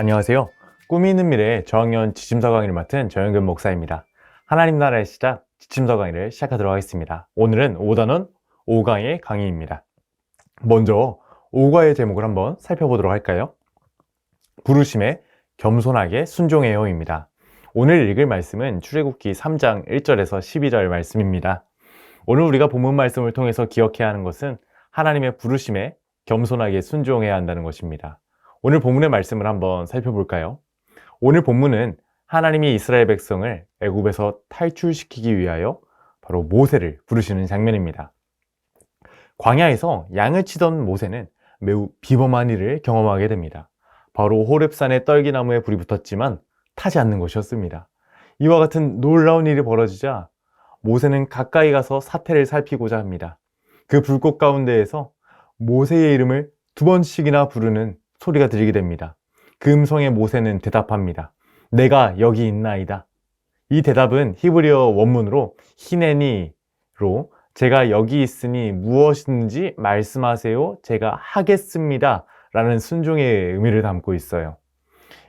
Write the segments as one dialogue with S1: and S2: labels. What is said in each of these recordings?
S1: 안녕하세요. 꿈이 있는 미래 저학년 지침서 강의를 맡은 정영근 목사입니다. 하나님 나라의 시작 지침서 강의를 시작하도록 하겠습니다. 오늘은 5단원 5강의 강의입니다. 먼저 5과의 제목을 한번 살펴보도록 할까요? 부르심에 겸손하게 순종해요입니다. 오늘 읽을 말씀은 출애굽기 3장 1절에서 12절 말씀입니다. 오늘 우리가 본문 말씀을 통해서 기억해야 하는 것은 하나님의 부르심에 겸손하게 순종해야 한다는 것입니다. 오늘 본문의 말씀을 한번 살펴볼까요? 오늘 본문은 하나님이 이스라엘 백성을 애굽에서 탈출시키기 위하여 바로 모세를 부르시는 장면입니다. 광야에서 양을 치던 모세는 매우 비범한 일을 경험하게 됩니다. 바로 호렙산의 떨기나무에 불이 붙었지만 타지 않는 것이었습니다. 이와 같은 놀라운 일이 벌어지자 모세는 가까이 가서 사태를 살피고자 합니다. 그 불꽃 가운데에서 모세의 이름을 두 번씩이나 부르는 소리가 들리게 됩니다. 그 음성에 모세는 대답합니다. 내가 여기 있나이다. 이 대답은 히브리어 원문으로 히네니로 제가 여기 있으니 무엇인지 말씀하세요. 제가 하겠습니다. 라는 순종의 의미를 담고 있어요.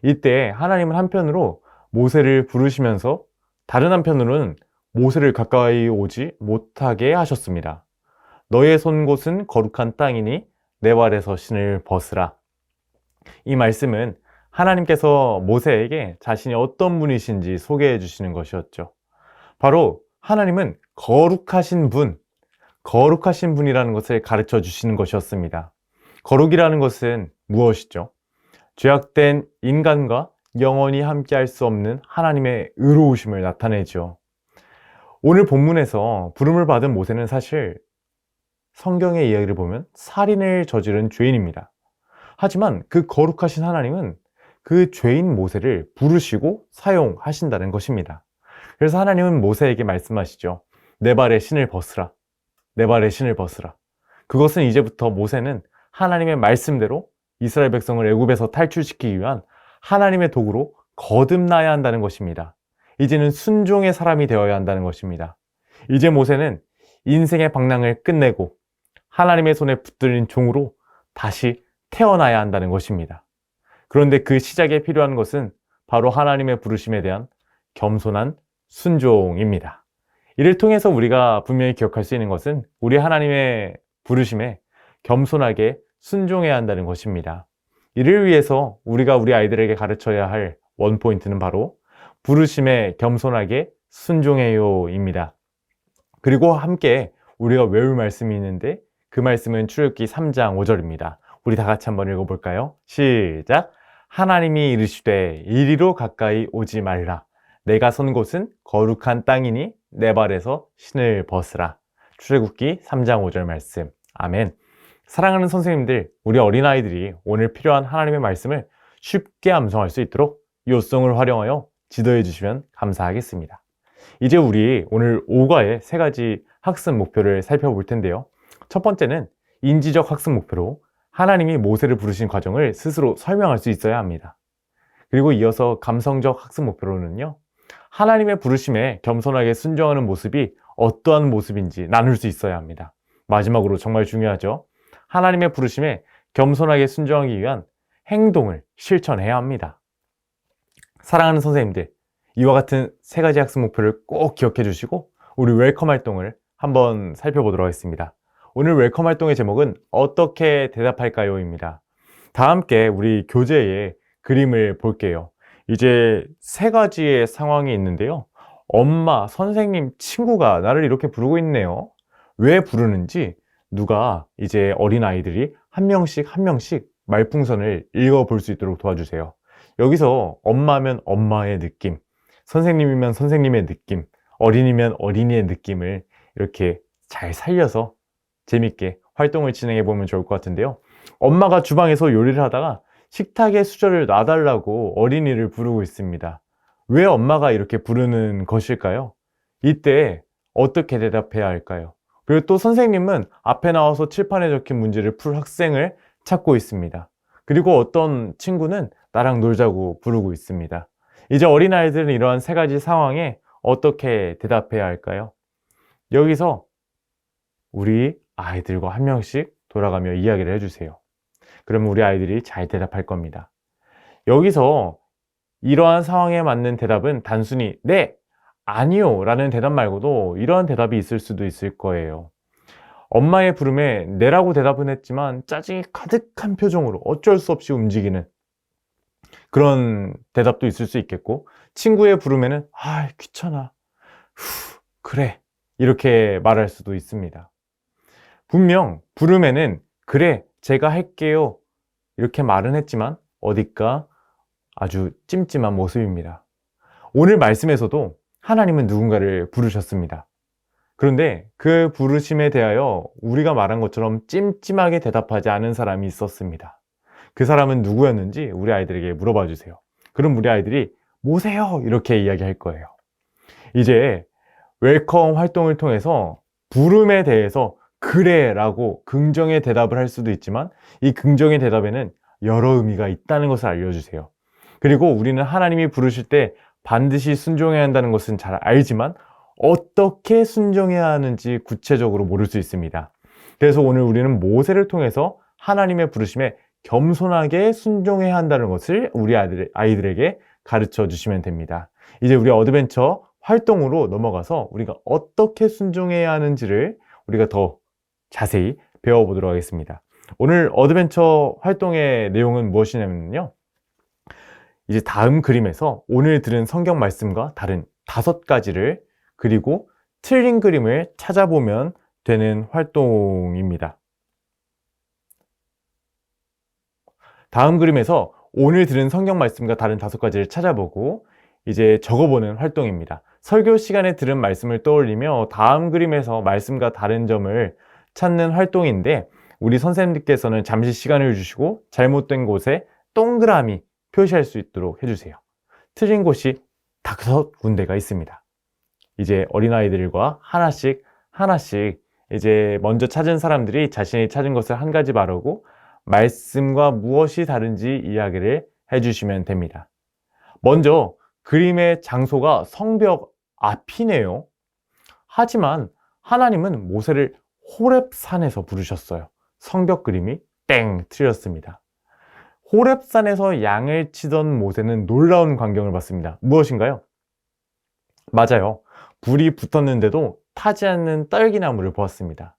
S1: 이때 하나님은 한편으로 모세를 부르시면서 다른 한편으로는 모세를 가까이 오지 못하게 하셨습니다. 너의 손 곳은 거룩한 땅이니 내 발에서 신을 벗으라. 이 말씀은 하나님께서 모세에게 자신이 어떤 분이신지 소개해 주시는 것이었죠. 바로 하나님은 거룩하신 분, 거룩하신 분이라는 것을 가르쳐 주시는 것이었습니다. 거룩이라는 것은 무엇이죠? 죄악된 인간과 영원히 함께 할 수 없는 하나님의 의로우심을 나타내죠. 오늘 본문에서 부름을 받은 모세는 사실 성경의 이야기를 보면 살인을 저지른 죄인입니다. 하지만 그 거룩하신 하나님은 그 죄인 모세를 부르시고 사용하신다는 것입니다. 그래서 하나님은 모세에게 말씀하시죠. 내 발에 신을 벗으라. 내 발에 신을 벗으라. 그것은 이제부터 모세는 하나님의 말씀대로 이스라엘 백성을 애굽에서 탈출시키기 위한 하나님의 도구로 거듭나야 한다는 것입니다. 이제는 순종의 사람이 되어야 한다는 것입니다. 이제 모세는 인생의 방랑을 끝내고 하나님의 손에 붙들린 종으로 다시 태어나야 한다는 것입니다. 그런데 그 시작에 필요한 것은 바로 하나님의 부르심에 대한 겸손한 순종입니다. 이를 통해서 우리가 분명히 기억할 수 있는 것은 우리 하나님의 부르심에 겸손하게 순종해야 한다는 것입니다. 이를 위해서 우리가 우리 아이들에게 가르쳐야 할 원포인트는 바로 부르심에 겸손하게 순종해요입니다. 그리고 함께 우리가 외울 말씀이 있는데 그 말씀은 출애굽기 3장 5절입니다. 우리 다 같이 한번 읽어볼까요? 시작. 하나님이 이르시되 이리로 가까이 오지 말라. 내가 선 곳은 거룩한 땅이니 내 발에서 신을 벗으라. 출애굽기 3장 5절 말씀. 아멘. 사랑하는 선생님들, 우리 어린아이들이 오늘 필요한 하나님의 말씀을 쉽게 암송할 수 있도록 요송을 활용하여 지도해 주시면 감사하겠습니다. 이제 우리 오늘 5과의 세 가지 학습 목표를 살펴볼 텐데요. 첫 번째는 인지적 학습 목표로 하나님이 모세를 부르신 과정을 스스로 설명할 수 있어야 합니다. 그리고 이어서 감성적 학습 목표로는요. 하나님의 부르심에 겸손하게 순종하는 모습이 어떠한 모습인지 나눌 수 있어야 합니다. 마지막으로 정말 중요하죠. 하나님의 부르심에 겸손하게 순종하기 위한 행동을 실천해야 합니다. 사랑하는 선생님들, 이와 같은 세 가지 학습 목표를 꼭 기억해 주시고 우리 웰컴 활동을 한번 살펴보도록 하겠습니다. 오늘 웰컴 활동의 제목은 어떻게 대답할까요?입니다. 다 함께 우리 교재에 그림을 볼게요. 이제 세 가지의 상황이 있는데요. 엄마, 선생님, 친구가 나를 이렇게 부르고 있네요. 왜 부르는지 누가 이제 어린아이들이 한 명씩 한 명씩 말풍선을 읽어볼 수 있도록 도와주세요. 여기서 엄마면 엄마의 느낌, 선생님이면 선생님의 느낌, 어린이면 어린이의 느낌을 이렇게 잘 살려서 재밌게 활동을 진행해 보면 좋을 것 같은데요. 엄마가 주방에서 요리를 하다가 식탁에 수저를 놔달라고 어린이를 부르고 있습니다. 왜 엄마가 이렇게 부르는 것일까요? 이때 어떻게 대답해야 할까요? 그리고 또 선생님은 앞에 나와서 칠판에 적힌 문제를 풀 학생을 찾고 있습니다. 그리고 어떤 친구는 나랑 놀자고 부르고 있습니다. 이제 어린아이들은 이러한 세 가지 상황에 어떻게 대답해야 할까요? 여기서 우리 아이들과 한 명씩 돌아가며 이야기를 해주세요. 그러면 우리 아이들이 잘 대답할 겁니다. 여기서 이러한 상황에 맞는 대답은 단순히 네, 아니요 라는 대답 말고도 이러한 대답이 있을 수도 있을 거예요. 엄마의 부름에 네라고 대답은 했지만 짜증이 가득한 표정으로 어쩔 수 없이 움직이는 그런 대답도 있을 수 있겠고 친구의 부름에는 아 귀찮아 후 그래 이렇게 말할 수도 있습니다. 분명 부름에는 그래 제가 할게요 이렇게 말은 했지만 어디까 아주 찜찜한 모습입니다. 오늘 말씀에서도 하나님은 누군가를 부르셨습니다. 그런데 그 부르심에 대하여 우리가 말한 것처럼 찜찜하게 대답하지 않은 사람이 있었습니다. 그 사람은 누구였는지 우리 아이들에게 물어봐 주세요. 그럼 우리 아이들이 모세요! 이렇게 이야기할 거예요. 이제 웰컴 활동을 통해서 부름에 대해서 그래 라고 긍정의 대답을 할 수도 있지만 이 긍정의 대답에는 여러 의미가 있다는 것을 알려주세요. 그리고 우리는 하나님이 부르실 때 반드시 순종해야 한다는 것은 잘 알지만 어떻게 순종해야 하는지 구체적으로 모를 수 있습니다. 그래서 오늘 우리는 모세를 통해서 하나님의 부르심에 겸손하게 순종해야 한다는 것을 우리 아이들, 아이들에게 가르쳐 주시면 됩니다. 이제 우리 어드벤처 활동으로 넘어가서 우리가 어떻게 순종해야 하는지를 우리가 더 자세히 배워보도록 하겠습니다. 오늘 어드벤처 활동의 내용은 무엇이냐면요. 이제 다음 그림에서 오늘 들은 성경 말씀과 다른 다섯 가지를 그리고 틀린 그림을 찾아보면 되는 활동입니다. 다음 그림에서 오늘 들은 성경 말씀과 다른 다섯 가지를 찾아보고 이제 적어보는 활동입니다. 설교 시간에 들은 말씀을 떠올리며 다음 그림에서 말씀과 다른 점을 찾는 활동인데 우리 선생님들께서는 잠시 시간을 주시고 잘못된 곳에 동그라미 표시할 수 있도록 해주세요. 틀린 곳이 다섯 군데가 있습니다. 이제 어린아이들과 하나씩 하나씩 이제 먼저 찾은 사람들이 자신이 찾은 것을 한 가지 말하고 말씀과 무엇이 다른지 이야기를 해주시면 됩니다. 먼저 그림의 장소가 성벽 앞이네요. 하지만 하나님은 모세를 호렙산에서 부르셨어요. 성벽 그림이 땡 틀렸습니다. 호렙산에서 양을 치던 모세는 놀라운 광경을 봤습니다. 무엇인가요? 맞아요. 불이 붙었는데도 타지 않는 딸기나무를 보았습니다.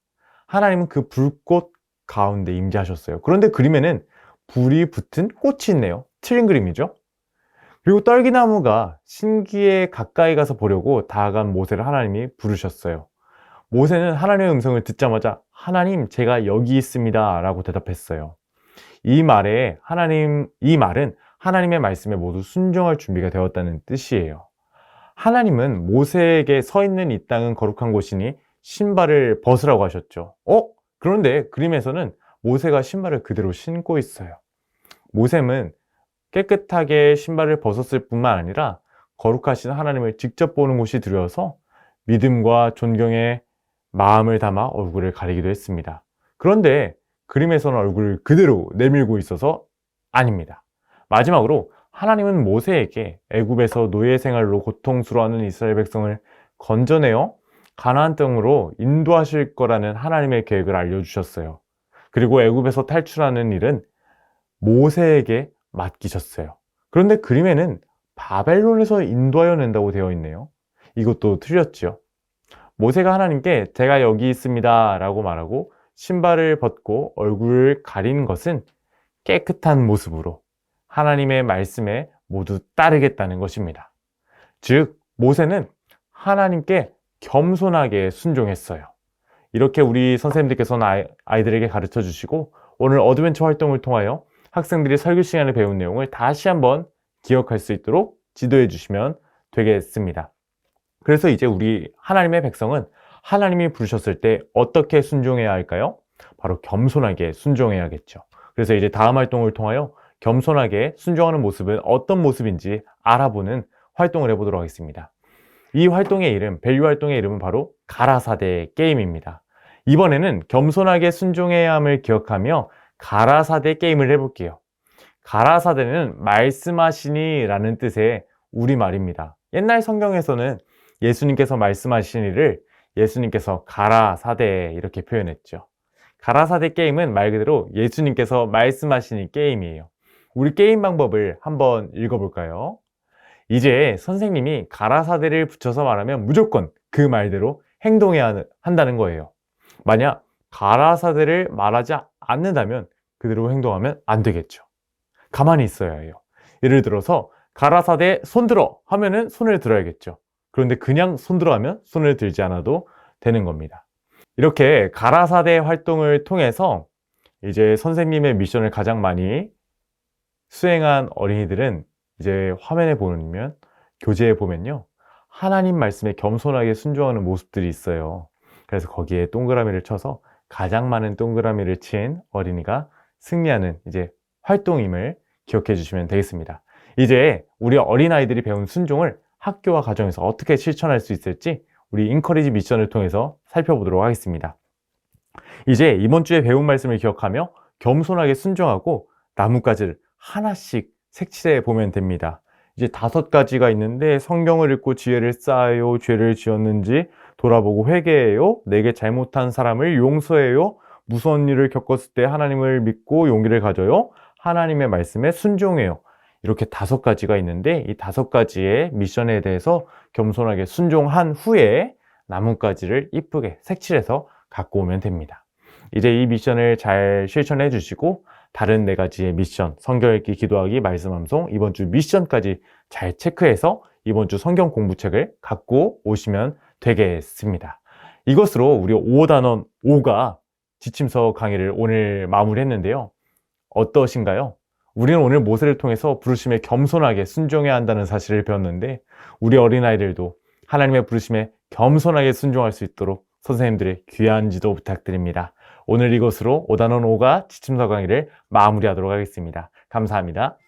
S1: 하나님은 그 불꽃 가운데 임재하셨어요. 그런데 그림에는 불이 붙은 꽃이 있네요. 틀린 그림이죠? 그리고 딸기나무가 신기에 가까이 가서 보려고 다가간 모세를 하나님이 부르셨어요. 모세는 하나님의 음성을 듣자마자 하나님 제가 여기 있습니다 라고 대답했어요. 이 말에 하나님, 이 말은 하나님의 말씀에 모두 순종할 준비가 되었다는 뜻이에요. 하나님은 모세에게 서 있는 이 땅은 거룩한 곳이니 신발을 벗으라고 하셨죠. 어? 그런데 그림에서는 모세가 신발을 그대로 신고 있어요. 모세는 깨끗하게 신발을 벗었을 뿐만 아니라 거룩하신 하나님을 직접 보는 곳이 두려워서 믿음과 존경의 마음을 담아 얼굴을 가리기도 했습니다. 그런데 그림에서는 얼굴을 그대로 내밀고 있어서 아닙니다. 마지막으로 하나님은 모세에게 애굽에서 노예 생활로 고통스러워하는 이스라엘 백성을 건져내어 가나안 땅으로 인도하실 거라는 하나님의 계획을 알려주셨어요. 그리고 애굽에서 탈출하는 일은 모세에게 맡기셨어요. 그런데 그림에는 바벨론에서 인도하여 낸다고 되어 있네요. 이것도 틀렸죠. 모세가 하나님께 제가 여기 있습니다 라고 말하고 신발을 벗고 얼굴을 가린 것은 깨끗한 모습으로 하나님의 말씀에 모두 따르겠다는 것입니다. 즉, 모세는 하나님께 겸손하게 순종했어요. 이렇게 우리 선생님들께서는 아이들에게 가르쳐 주시고 오늘 어드벤처 활동을 통하여 학생들이 설교 시간에 배운 내용을 다시 한번 기억할 수 있도록 지도해 주시면 되겠습니다. 그래서 이제 우리 하나님의 백성은 하나님이 부르셨을 때 어떻게 순종해야 할까요? 바로 겸손하게 순종해야겠죠. 그래서 이제 다음 활동을 통하여 겸손하게 순종하는 모습은 어떤 모습인지 알아보는 활동을 해보도록 하겠습니다. 이 활동의 이름, 밸류 활동의 이름은 바로 가라사대 게임입니다. 이번에는 겸손하게 순종해야 함을 기억하며 가라사대 게임을 해볼게요. 가라사대는 말씀하시니 라는 뜻의 우리말입니다. 옛날 성경에서는 예수님께서 말씀하시니를 예수님께서 가라사대 이렇게 표현했죠. 가라사대 게임은 말 그대로 예수님께서 말씀하시니 게임이에요. 우리 게임 방법을 한번 읽어볼까요? 이제 선생님이 가라사대를 붙여서 말하면 무조건 그 말대로 행동해야 한다는 거예요. 만약 가라사대를 말하지 않는다면 그대로 행동하면 안 되겠죠. 가만히 있어야 해요. 예를 들어서 가라사대 손 들어 하면은 손을 들어야겠죠. 그런데 그냥 손들어 하면 손을 들지 않아도 되는 겁니다. 이렇게 가라사대 활동을 통해서 이제 선생님의 미션을 가장 많이 수행한 어린이들은 이제 화면에 보면 교재에 보면요. 하나님 말씀에 겸손하게 순종하는 모습들이 있어요. 그래서 거기에 동그라미를 쳐서 가장 많은 동그라미를 친 어린이가 승리하는 이제 활동임을 기억해 주시면 되겠습니다. 이제 우리 어린아이들이 배운 순종을 학교와 가정에서 어떻게 실천할 수 있을지 우리 인커리지 미션을 통해서 살펴보도록 하겠습니다. 이제 이번 주에 배운 말씀을 기억하며 겸손하게 순종하고 나뭇가지를 하나씩 색칠해 보면 됩니다. 이제 다섯 가지가 있는데 성경을 읽고 지혜를 쌓아요. 죄를 지었는지 돌아보고 회개해요. 내게 잘못한 사람을 용서해요. 무서운 일을 겪었을 때 하나님을 믿고 용기를 가져요. 하나님의 말씀에 순종해요. 이렇게 다섯 가지가 있는데 이 다섯 가지의 미션에 대해서 겸손하게 순종한 후에 나뭇가지를 이쁘게 색칠해서 갖고 오면 됩니다. 이제 이 미션을 잘 실천해 주시고 다른 네 가지의 미션, 성경 읽기, 기도하기, 말씀 암송, 이번 주 미션까지 잘 체크해서 이번 주 성경 공부책을 갖고 오시면 되겠습니다. 이것으로 우리 5단원 5가 지침서 강의를 오늘 마무리했는데요. 어떠신가요? 우리는 오늘 모세를 통해서 부르심에 겸손하게 순종해야 한다는 사실을 배웠는데 우리 어린아이들도 하나님의 부르심에 겸손하게 순종할 수 있도록 선생님들의 귀한 지도 부탁드립니다. 오늘 이것으로 5단원 5가 지침서 강의를 마무리하도록 하겠습니다. 감사합니다.